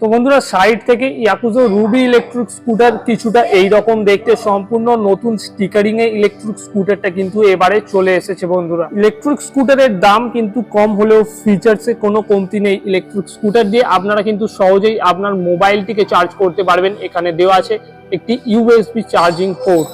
তো বন্ধুরা সাইড থেকে ইয়াকুজো রুবি ইলেকট্রিক স্কুটার কিছুটা এই রকম দেখতে, সম্পূর্ণ নতুন স্টিকারিং এ ইলেকট্রিক স্কুটারটা কিন্তু এবারে চলে এসেছে বন্ধুরা। ইলেকট্রিক স্কুটারের দাম কিন্তু কম হলেও ফিচার্সে কোনো কমতি নেই ইলেকট্রিক স্কুটার দিয়ে। আপনারা কিন্তু সহজেই আপনার মোবাইলটিকে চার্জ করতে পারবেন। এখানে দেওয়া আছে একটি ইউএসবি চার্জিং পোর্ট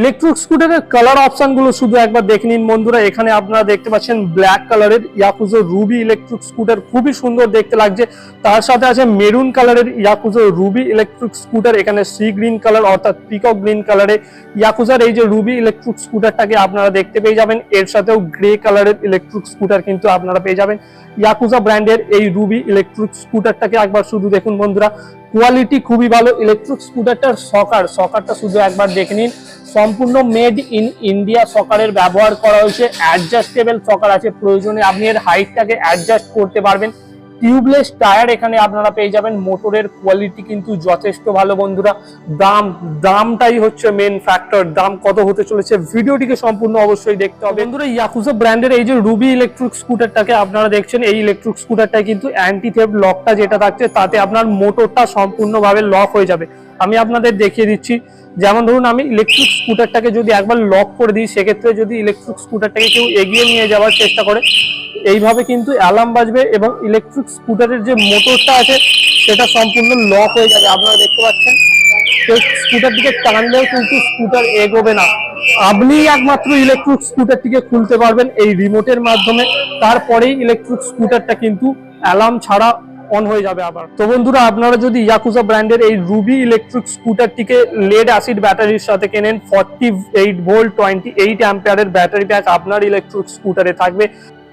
ইলেকট্রিক স্কুটারের কালার অপশনগুলো শুধু একবার দেখে নিন বন্ধুরা। এখানে আপনারা দেখতে পাচ্ছেন ব্ল্যাক কালারের ইয়াকুজো রুবি ইলেকট্রিক স্কুটার খুবই সুন্দর দেখতে লাগছে। তার সাথে আছে মেরুন কালারের ইয়াকুজো রুবি ইলেকট্রিক স্কুটার এখানে সি গ্রিন কালার অর্থাৎ পিকক গ্রিন কালারে ইয়াকুজার এই যে রুবি ইলেকট্রিক স্কুটারটাকে আপনারা দেখতে পেয়ে যাবেন। এর সাথেও গ্রে কালারের ইলেকট্রিক স্কুটার কিন্তু আপনারা পেয়ে যাবেন। ইয়াকুজা ব্র্যান্ডের এই রুবি ইলেকট্রিক স্কুটারটাকে একবার শুধু দেখুন বন্ধুরা। কোয়ালিটি খুবই ভালো। ইলেকট্রিক স্কুটারটার সকার সকারটা শুধু একবার দেখে নিন। সম্পূর্ণ মেড ইন ইন্ডিয়া সকারের ব্যবহার করা হয়েছে। অ্যাডজাস্টেবল সকার আছে, প্রয়োজনে আপনি এর হাইটটাকে অ্যাডজাস্ট করতে পারবেন। টিউবলেস টায়ার এখানে আপনারা পেয়ে যাবেন। মোটরের কোয়ালিটি কিন্তু যথেষ্ট ভালো বন্ধুরা। দাম, দামটাই হচ্ছে মেন ফ্যাক্টর দাম কত হতে চলেছে ভিডিওটিকে সম্পূর্ণ অবশ্যই দেখতে হবে। বন্ধুরা ইয়াকুজো ব্র্যান্ডের এই যে রুবি ইলেকট্রিক স্কুটারটাকে আপনারা দেখছেন, এই ইলেকট্রিক স্কুটারটায় কিন্তু অ্যান্টি থেপ লকটা যেটা থাকছে, তাতে আপনার মোটরটা সম্পূর্ণভাবে লক হয়ে যাবে। আমি আপনাদের দেখিয়ে দিচ্ছি। যেমন ধরুন, আমি ইলেকট্রিক স্কুটারটাকে যদি একবার লক করে দিই, সেক্ষেত্রে যদি ইলেকট্রিক স্কুটারটাকে কেউ এগিয়ে নিয়ে যাওয়ার চেষ্টা করে, এইভাবে কিন্তু অ্যালার্ম বাজবে এবং ইলেকট্রিক স্কুটারের যে মোটরটা আছে, সেটা সম্পূর্ণ লক হয়ে যাবে। আপনারা দেখতে পাচ্ছেন কেউ স্কুটার দিকে টানলেও কিন্তু স্কুটার এগোবে না। আপনি একমাত্র ইলেকট্রিক স্কুটারটিকে খুলতে পারবেন এই রিমোটের মাধ্যমে। তারপরেই ইলেকট্রিক স্কুটারটা কিন্তু অ্যালার্ম ছাড়া অন হয়ে যাবে আবার। তো বন্ধুরা, আপনারা যদি ইয়াকুজা ব্র্যান্ডের এই রুবি ইলেকট্রিক স্কুটারটিকে লেড অ্যাসিড ব্যাটারির সাথে কেনেন forty eight volt twenty eight অ্যাম্পিয়ারের ব্যাটারি ব্যাক আপনার ইলেকট্রিক স্কুটারে থাকবে।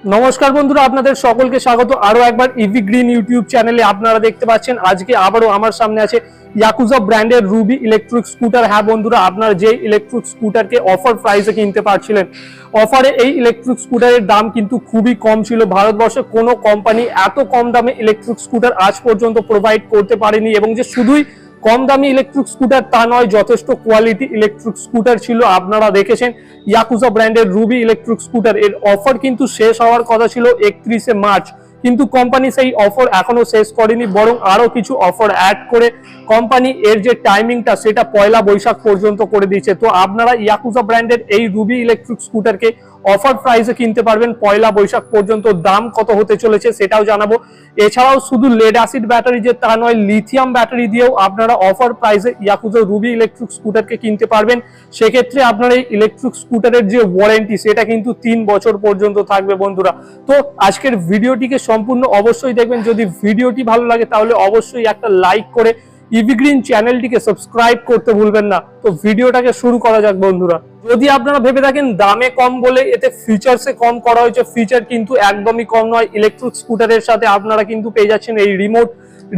নমস্কার বন্ধুরা, আপনাদের সকলকে স্বাগত। আরও একবার ইভি গ্রিন ইউটিউব চ্যানেলে আপনারা দেখতে পাচ্ছেন, আজকে আবারও আমার সামনে আছে ইয়াকুজা ব্র্যান্ডের রুবি ইলেকট্রিক স্কুটার হ্যাঁ বন্ধুরা, আপনারা যে ইলেকট্রিক স্কুটারকে অফার প্রাইসে কিনতে পারছিলেন অফারে এই ইলেকট্রিক স্কুটারের দাম কিন্তু খুবই কম ছিল। ভারতবর্ষে কোনো কোম্পানি এত কম দামে ইলেকট্রিক স্কুটার আজ পর্যন্ত প্রোভাইড করতে পারেনি এবং যে শুধুই কম দামি ইলেকট্রিক স্কুটার তা নয়, যথেষ্ট কোয়ালিটি ইলেকট্রিক স্কুটার ছিল, আপনারা দেখেছেন। ইয়াকুজা ব্র্যান্ডের রুবি ইলেকট্রিক স্কুটার এর অফার কিন্তু শেষ হওয়ার কথা ছিল একত্রিশে মার্চ। কিন্তু কোম্পানি সেই অফার এখনও শেষ করেনি, বরং আরও কিছু অফার অ্যাড করে কোম্পানি এর যে টাইমিংটা সেটা পয়লা বৈশাখ পর্যন্ত করে দিয়েছে। তো আপনারা ইয়াকুজা ব্র্যান্ডের এই রুবি ইলেকট্রিক স্কুটারকে অফার প্রাইসে কিনতে পারবেন। পয়লা বৈশাখ পর্যন্ত দাম কত হতে চলেছে সেটাও জানাব। এছাড়াও শুধু লেড অ্যাসিড ব্যাটারি যে তা নয় লিথিয়াম ব্যাটারি দিয়েও আপনারা অফার প্রাইসে ইয়াকুজো রুবি ইলেকট্রিক স্কুটারকে কিনতে পারবেন। সেক্ষেত্রে আপনার এই ইলেকট্রিক স্কুটারের যে ওয়ারেন্টি সেটা কিন্তু তিন বছর পর্যন্ত থাকবে বন্ধুরা। তো আজকের ভিডিওটিকে সম্পূর্ণ অবশ্যই দেখবেন। যদি ভিডিওটি ভালো লাগে তাহলে অবশ্যই একটা লাইক করে ইভিগ্রিন চ্যানেলটিকে সাবস্ক্রাইব করতে ভুলবেন না। তো ভিডিওটাকে শুরু করা যাক বন্ধুরা। যদি আপনারা ভেবে থাকেন দামে কম বলে এতে ফিচার্সে কম করা হয়েছে ফিচার কিন্তু একদমই কম নয়। ইলেকট্রিক স্কুটারের সাথে আপনারা কিন্তু পেয়ে যাচ্ছেন এই রিমোট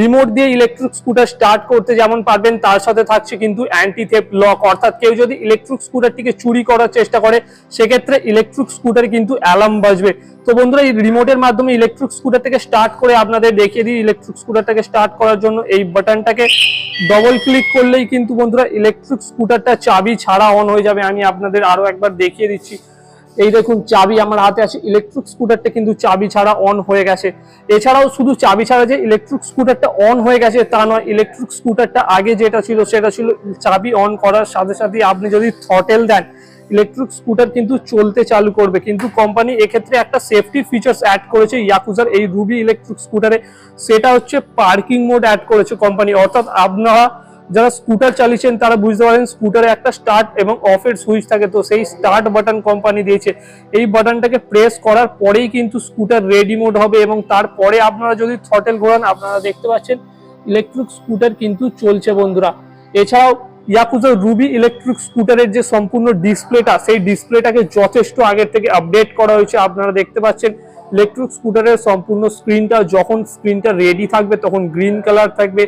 রিমোট দিয়ে ইলেকট্রিক স্কুটার স্টার্ট করতে যেমন পারবেন, তার সাথে থাকছে কিন্তু অ্যান্টি থেপ লক অর্থাৎ কেউ যদি ইলেকট্রিক স্কুটারটিকে চুরি করার চেষ্টা করে, সেক্ষেত্রে ইলেকট্রিক স্কুটার কিন্তু অ্যালার্ম বাজবে। তো বন্ধুরা, এই রিমোটের মাধ্যমে ইলেকট্রিক স্কুটার থেকে স্টার্ট করে আপনাদের দেখিয়ে দিই ইলেকট্রিক স্কুটারটাকে স্টার্ট করার জন্য। এই বাটনটাকে ডবল ক্লিক করলেই কিন্তু বন্ধুরা ইলেকট্রিক স্কুটারটা চাবি ছাড়া অন হয়ে যাবে। আমি আপনাদের আরও একবার দেখিয়ে দিচ্ছি। এই দেখুন, চাবি আমার হাতে আছে। ইলেকট্রিক স্কুটারটা কিন্তু চাবি ছাড়া অন হয়ে গেছে। এছাড়াও শুধু চাবি ছাড়া যে ইলেকট্রিক স্কুটারটা অন হয়ে গেছে, তা নয় ইলেকট্রিক স্কুটারটা আগে যেটা ছিল, সেটা ছিল চাবি অন করার সাথে সাথে আপনি যদি থটেল দেন ইলেকট্রিক স্কুটার কিন্তু চলতে চালু করবে। কিন্তু কোম্পানি এক্ষেত্রে একটা সেফটি ফিচার্স অ্যাড করেছে ইয়াকুজার এই রুবি ইলেকট্রিক স্কুটারে সেটা হচ্ছে পার্কিং মোড অ্যাড করেছে কোম্পানি অর্থাৎ আপনারা যারা স্কুটার চালিয়েছেন, তারা বুঝতে পারেন স্কুটারে একটা স্টার্ট এবং অফের সুইচ থাকে। তো সেই স্টার্ট বাটন কোম্পানি দিয়েছে। এই বাটনটাকে প্রেস করার পরেই কিন্তু স্কুটার রেডি মোড হবে এবং তারপরে আপনারা যদি থটেল ঘোরান, আপনারা দেখতে পাচ্ছেন ইলেকট্রিক স্কুটার কিন্তু চলছে বন্ধুরা। এছাড়াও ইয়াকুজো রুবি ইলেকট্রিক স্কুটারের যে সম্পূর্ণ ডিসপ্লেটা সেই ডিসপ্লেটাকে যথেষ্ট আগের থেকে আপডেট করা হয়েছে। আপনারা দেখতে পাচ্ছেন ইলেকট্রিক স্কুটারের সম্পূর্ণ স্ক্রিনটা যখন স্ক্রিনটা রেডি থাকবে, তখন গ্রিন কালার থাকবে।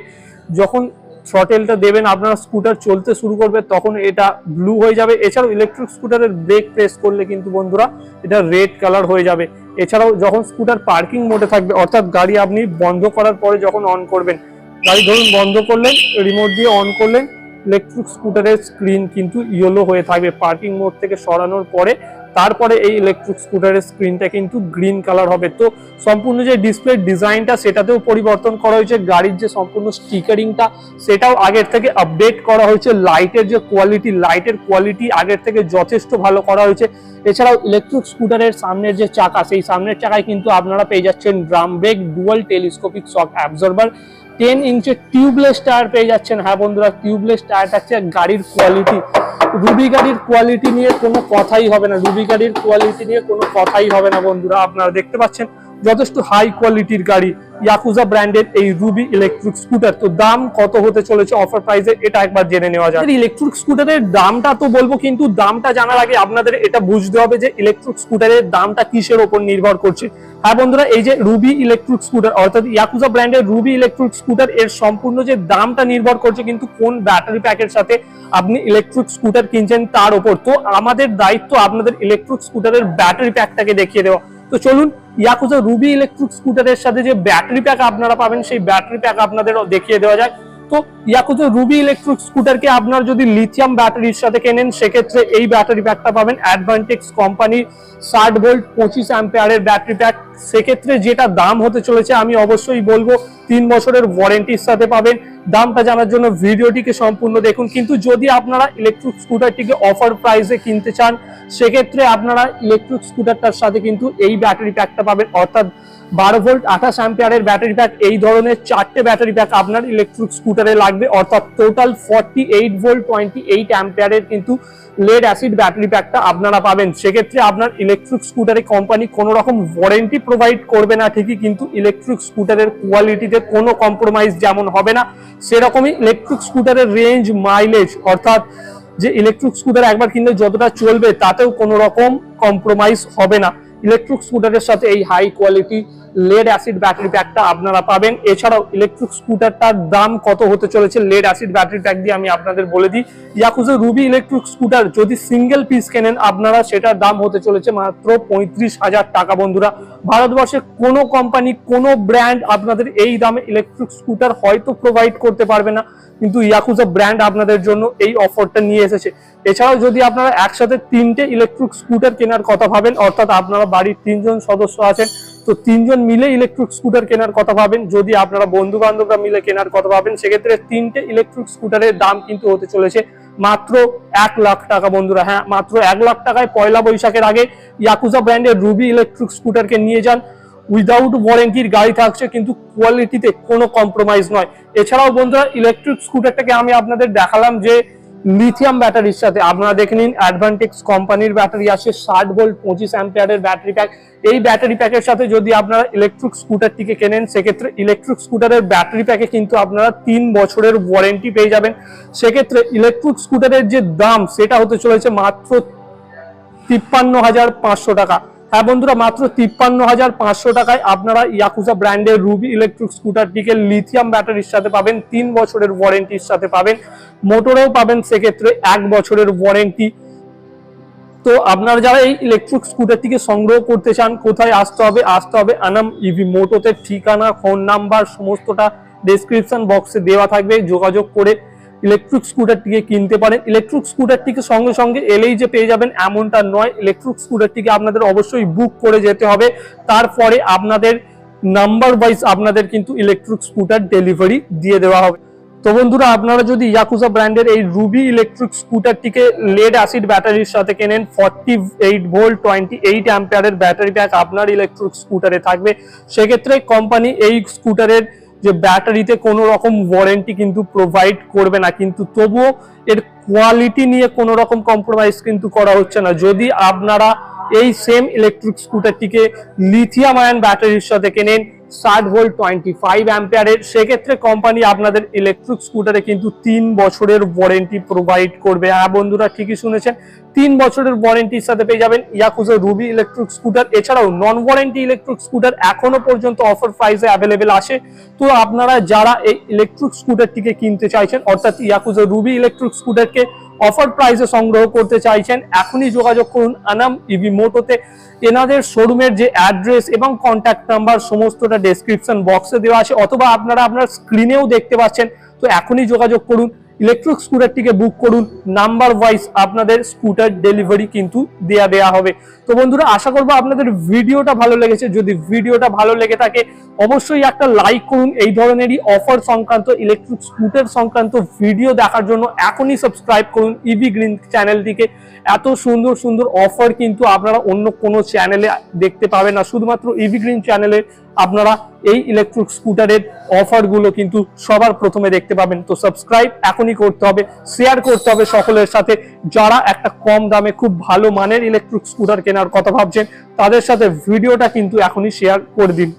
যখন থ্রটেলটা দেবেন, আপনারা স্কুটার চলতে শুরু করবে, তখন এটা ব্লু হয়ে যাবে। এছাড়াও ইলেকট্রিক স্কুটারের ব্রেক প্রেস করলে কিন্তু বন্ধুরা এটা রেড কালার হয়ে যাবে। এছাড়াও যখন স্কুটার পার্কিং মোডে থাকবে, অর্থাৎ গাড়ি আপনি বন্ধ করার পরে যখন অন করবেন, গাড়ি ধরুন বন্ধ করলেন রিমোট দিয়ে অন করলেন ইলেকট্রিক স্কুটারের স্ক্রিন কিন্তু ইয়েলো হয়ে থাকবে। পার্কিং মোড থেকে সরানোর পরে তারপরে এই ইলেকট্রিক স্কুটারের স্ক্রিনটা কিন্তু গ্রিন কালার হবে। তো সম্পূর্ণ যে ডিসপ্লে ডিজাইনটা সেটাতেও পরিবর্তন করা হয়েছে। গাড়ির যে সম্পূর্ণ স্টিকারিংটা সেটাও আগের থেকে আপডেট করা হয়েছে। লাইটের যে কোয়ালিটি লাইটের কোয়ালিটি আগের থেকে যথেষ্ট ভালো করা হয়েছে। এছাড়াও ইলেকট্রিক স্কুটারের সামনের যে চাকা, সেই সামনের চাকায় কিন্তু আপনারা পেয়ে যাচ্ছেন drum brake dual telescopic shock absorber ten ইঞ্চের tubeless tyre পেয়ে যাচ্ছেন। হ্যাঁ বন্ধুরা টিউবলেস টায়ার থাকছে গাড়ির কোয়ালিটি রুবি গাড়ির কোয়ালিটি নিয়ে কোনো কথাই হবে না। রুবি গাড়ির কোয়ালিটি নিয়ে কোনো কথাই হবে না বন্ধুরা, আপনারা দেখতে পাচ্ছেন। যথেষ্ট হাই কোয়ালিটির গাড়ি। ইয়াকুজা ব্র্যান্ডের এই রুবি ইলেকট্রিক স্কুটার তো দাম কত হতে চলেছে অফার প্রাইসে এটা একবার জেনে নেওয়া যায় ইলেকট্রিক স্কুটারের দামটা তো বলব, কিন্তু দামটা জানার আগে আপনাদের এটা বুঝতে হবে যে ইলেকট্রিক স্কুটারের দামটা কিসের ওপর নির্ভর করছে। হ্যাঁ বন্ধুরা, এই যে রুবি ইলেকট্রিক স্কুটার অর্থাৎ ইয়াকুজা ব্র্যান্ডের রুবি ইলেকট্রিক স্কুটার এর সম্পূর্ণ যে দামটা নির্ভর করছে, কিন্তু কোন ব্যাটারি প্যাকের সাথে আপনি ইলেকট্রিক স্কুটার কিনছেন তার ওপর। তো আমাদের দায়িত্ব আপনাদের ইলেকট্রিক স্কুটারের ব্যাটারি প্যাকটাকে দেখিয়ে দেওয়া। তো চলুন, ইয়াকুজা রুবি ইলেকট্রিক স্কুটারের সাথে যে ব্যাটারি প্যাক আপনারা পাবেন, সেই ব্যাটারি প্যাক আপনাদের দেখিয়ে দেওয়া যাক। তো ইয়াকুজা রুবি ইলেকট্রিক স্কুটারকে আপনার যদি লিথিয়াম ব্যাটারির সাথে কেনেন, সেক্ষেত্রে এই ব্যাটারি প্যাকটা পাবেন অ্যাডভান্টেক্স কোম্পানি ষাট ভোল্ট পঁচিশ অ্যাম্পেয়ারের ব্যাটারি প্যাক সেক্ষেত্রে যেটা দাম হতে চলেছে, আমি অবশ্যই বলব তিন বছরের ওয়ারেন্টির সাথে পাবেন। দামটা জানার জন্য ভিডিওটিকে সম্পূর্ণ দেখুন। কিন্তু যদি আপনারা ইলেকট্রিক স্কুটারটিকে অফার প্রাইসে কিনতে চান, সেক্ষেত্রে আপনারা ইলেকট্রিক স্কুটারটার সাথে কিন্তু এই ব্যাটারি প্যাকটা পাবেন। অর্থাৎ বারো ভোল্ট আঠাশ অ্যাম্পিয়ারের ব্যাটারি প্যাক এই ধরনের চারটে ব্যাটারি প্যাক আপনার ইলেকট্রিক স্কুটারে লাগবে। অর্থাৎ total forty eight volt twenty eight অ্যাম্পিয়ারের কিন্তু লেড অ্যাসিড ব্যাটারি প্যাকটা আপনারা পাবেন। সেক্ষেত্রে আপনার ইলেকট্রিক স্কুটারে কোম্পানি কোনো রকম ওয়ারেন্টি প্রোভাইড করবে না, ঠিকই। কিন্তু ইলেকট্রিক স্কুটারের কোয়ালিটিতে কোনো কম্প্রোমাইজ যেমন হবে না, সেরকমই ইলেকট্রিক স্কুটারের রেঞ্জ মাইলেজ অর্থাৎ যে ইলেকট্রিক স্কুটার একবার কিনলে যতটা চলবে তাতেও কোনো রকম কম্প্রোমাইজ হবে না। ইলেকট্রিক স্কুটারের সাথে এই high quality lead acid battery প্যাকটা আপনারা পাবেন। এছাড়াও ইলেকট্রিক স্কুটারটার দাম কত হতে চলেছে লেড অ্যাসিড ব্যাটারি প্যাক দিয়ে আমি আপনাদের বলে দিই। ইয়াকুজো রুবি ইলেকট্রিক স্কুটার যদি সিঙ্গেল পিস কেনেন, আপনারা সেটার দাম হতে চলেছে মাত্র পঁয়ত্রিশ হাজার টাকা বন্ধুরা। ভারতবর্ষে কোনো কোম্পানি কোনো ব্র্যান্ড আপনাদের এই দামে ইলেকট্রিক স্কুটার হয়তো প্রোভাইড করতে পারবে না, কিন্তু ইয়াকুজা ব্র্যান্ড আপনাদের জন্য এই অফারটা নিয়ে এসেছে। এছাড়াও যদি আপনারা একসাথে তিনটে ইলেকট্রিক স্কুটার কেনার কথা ভাবেন, অর্থাৎ আপনারা বাড়ির তিনজন সদস্য আছেন তো তিনজন মিলে ইলেকট্রিক স্কুটার কেনার কথা ভাবেন। যদি আপনারা বন্ধু বান্ধবরা মিলে কেনার কথা ভাবেন, সেক্ষেত্রে তিনটে ইলেকট্রিক স্কুটারের দাম কিন্তু হতে চলেছে মাত্র এক লাখ টাকা বন্ধুরা। হ্যাঁ মাত্র এক লাখ টাকায় পয়লা বৈশাখের আগে ইয়াকুজা ব্র্যান্ডের রুবি ইলেকট্রিক স্কুটারকে নিয়ে যান। উইদাউট ওয়ারেন্টির গাড়ি থাকছে, কিন্তু কোয়ালিটিতে কোনো কম্প্রোমাইজ নয়। এছাড়াও বন্ধুরা ইলেকট্রিক স্কুটারটাকে আমি আপনাদের দেখালাম যে লিথিয়াম ব্যাটারির সাথে আপনারা দেখে নিন অ্যাডভান্টেক্স কোম্পানির ব্যাটারি আসে, ষাট ভোল্ট পঁচিশ অ্যাম্পিয়ারের ব্যাটারি প্যাক এই ব্যাটারি প্যাকের সাথে যদি আপনারা ইলেকট্রিক স্কুটারটিকে কেনেন, সেক্ষেত্রে ইলেকট্রিক স্কুটারের ব্যাটারি প্যাকে কিন্তু আপনারা তিন বছরের ওয়ারেন্টি পেয়ে যাবেন। সেক্ষেত্রে ইলেকট্রিক স্কুটারের যে দাম, সেটা হতে চলেছে মাত্র তিপ্পান্ন হাজার পাঁচশো টাকা। হ্যাঁ বন্ধুরা, মাত্র তিপ্পান্ন হাজার পাঁচশো টাকায় আপনারা ইয়াকুজা ব্র্যান্ডের রুবি ইলেকট্রিক স্কুটারটিকে লিথিয়াম ব্যাটারির সাথে পাবেন, তিন বছরের ওয়ারেন্টির সাথে পাবেন। মোটরেও পাবেন সেক্ষেত্রে এক বছরের ওয়ারেন্টি তো আপনারা যারা এই ইলেকট্রিক স্কুটারটিকে সংগ্রহ করতে চান, কোথায় আসতে হবে? আসতে হবে আনাম ইভি মোটোতে ঠিকানা ফোন নাম্বার সমস্তটা ডেসক্রিপশন বক্সে দেওয়া থাকবে। যোগাযোগ করে ইলেকট্রিক স্কুটারটিকে কিনতে পারেন। ইলেকট্রিক স্কুটারটিকে সঙ্গে সঙ্গে এলেই যে পেয়ে যাবেন এমনটা নয়। ইলেকট্রিক স্কুটারটিকে আপনাদের অবশ্যই বুক করে যেতে হবে। তারপরে আপনাদের নাম্বার ওয়াইজ আপনাদের কিন্তু ইলেকট্রিক স্কুটার ডেলিভারি দিয়ে দেওয়া হবে। তো বন্ধুরা, আপনারা যদি ইয়াকুজা ব্র্যান্ডের এই রুবি ইলেকট্রিক স্কুটারটিকে লেড অ্যাসিড ব্যাটারির সাথে কেনেন forty eight volt twenty eight অ্যাম্পিয়ারের ব্যাটারি প্যাক আপনার ইলেকট্রিক স্কুটারে থাকবে। সেক্ষেত্রে কোম্পানি এই স্কুটারের যে ব্যাটারিতে কোনো রকম ওয়ারেন্টি কিন্তু প্রোভাইড করবে না, কিন্তু তবুও এর কোয়ালিটি নিয়ে কোনো রকম কম্প্রোমাইজ কিন্তু করা হচ্ছে না। যদি আপনারা এই সেম ইলেকট্রিক স্কুটারটিকে লিথিয়াম আয়ন ব্যাটারির সাথে কেনেন ষাট ভোল্ট টোয়েন্টি ফাইভ অ্যাম্পিয়ারের, সেক্ষেত্রে কোম্পানি আপনাদের ইলেকট্রিক স্কুটারে কিন্তু তিন বছরের ওয়ারেন্টি প্রোভাইড করবে। হ্যাঁ বন্ধুরা, ঠিকই শুনেছেন, তিন বছরের ওয়ারেন্টির সাথে পেয়ে যাবেন ইয়াকুজো রুবি ইলেকট্রিক স্কুটার এছাড়াও নন ওয়ারেন্টি ইলেকট্রিক স্কুটার এখনও পর্যন্ত অফার প্রাইসে অ্যাভেলেবেল আসে তো আপনারা যারা এই ইলেকট্রিক স্কুটারটিকে কিনতে চাইছেন, অর্থাৎ ইয়াকুজো রুবি ইলেকট্রিক স্কুটারকে অফার প্রাইসে সংগ্রহ করতে চাইছেন, এখনই যোগাযোগ করুন আনাম ইভি মোটোতে এনাদের শোরুমের যে অ্যাড্রেস এবং কন্ট্যাক্ট নাম্বার সমস্তটা ডেসক্রিপশন বক্সে দেওয়া আছে, অথবা আপনারা আপনার স্ক্রিনেও দেখতে পাচ্ছেন, তো এখনই যোগাযোগ করুন। ইলেকট্রিক স্কুটারটিকে বুক করুন। নাম্বার ওয়াইজ আপনাদের স্কুটার ডেলিভারি কিন্তু দেয়া দেয়া হবে। তো বন্ধুরা, আশা করব আপনাদের ভিডিওটা ভালো লেগেছে। যদি ভিডিওটা ভালো লেগে থাকে, অবশ্যই একটা লাইক করুন। এই ধরনেরই অফার সংক্রান্ত ইলেকট্রিক স্কুটার সংক্রান্ত ভিডিও দেখার জন্য এখনই সাবস্ক্রাইব করুন ইভি গ্রিন চ্যানেলটিকে এত সুন্দর সুন্দর অফার কিন্তু আপনারা অন্য কোনো চ্যানেলে দেখতে পাবেন না। শুধুমাত্র ইভি গ্রিন চ্যানেলে আপনারা এই ইলেকট্রিক স্কুটারের অফারগুলো কিন্তু সবার প্রথমে দেখতে পাবেন। তো সাবস্ক্রাইব এখনই করতে হবে শেয়ার করতে হবে সকলের সাথে। যারা একটা কম দামে খুব ভালো মানের ইলেকট্রিক স্কুটার কেনার কথা ভাবছেন, তাদের সাথে ভিডিওটা কিন্তু এখনই শেয়ার করে দিন।